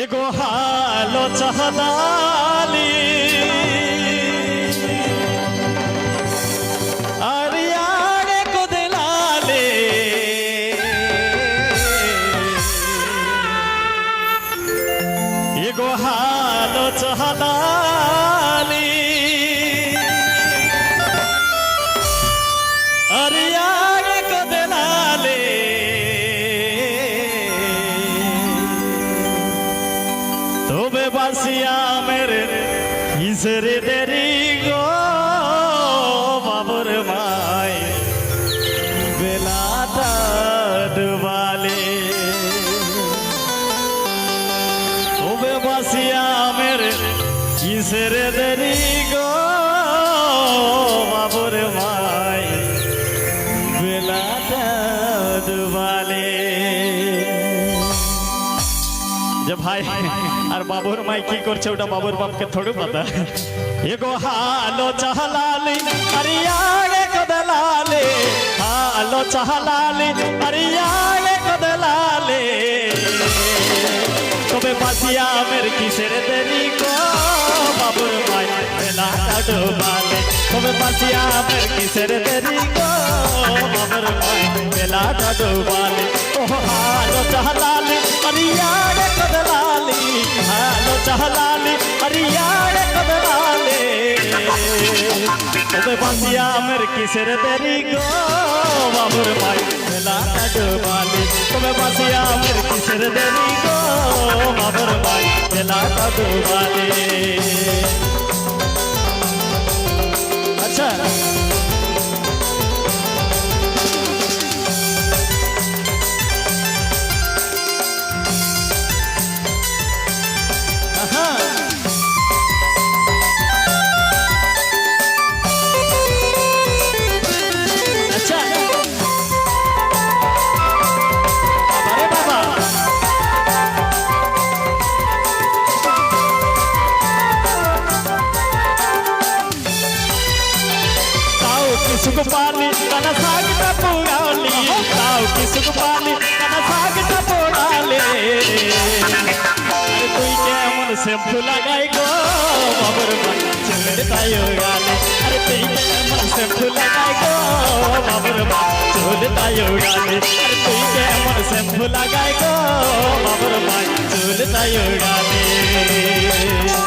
এগো হালো কোদলালে। এগো হালো চাহলালি আরিয়ারে বাসিয়া মেরে কিসের দেরি গো বাবুর মাই বেলাটা ডুবালে তবে বাসিয়া মেরে কিসের দেরি গো বাবুর মাই বেলাটা ডুবালে যে ভাই, আর বাবুর মাই কি করছে, ওটা বাবুর বাপকে থোড়ে পাতা। এগো হালো চাহলালি আরিয়াগে কদলালে। হালো চাহলালি আরিয়াগে কদলালে। তবে বাসিয়া আমের কিসের দেরি গো? বাবুর মাই বেলা ডোবালে তবে বাসিয়া আমের কিসের দেরি গো? বাবুর মাই বেলা ডোবালে ও হালো চাহলালি আরিয়াগে কদলালি। হালো চাহলালি আরিয়াগে কদলালে তবে বাসিয়া আমের কিসের দেরি গো বাবুর মাই বেলা ডোবালে তবে বাসিয়া আমের কিসের দেরি গো বাবুর মাই বেলা ডোবালে আচ্ছা আহা তাও কিসুক পালি কানা সাগটা পোড়ালি তাও কিসুক পালি কানা সাগটা পোড়ালে আরে তুই কেমন শ্যাম্পু লাগাই গো বাবর মা চুলের তাইও গালে আরে তুই কেমন শ্যাম্পু লাগাই গো বাবর মা চুল তাইও গালে আরে তুই কেমন শ্যাম্পু লাগাই গো বাবর মা চুল তাইও গালে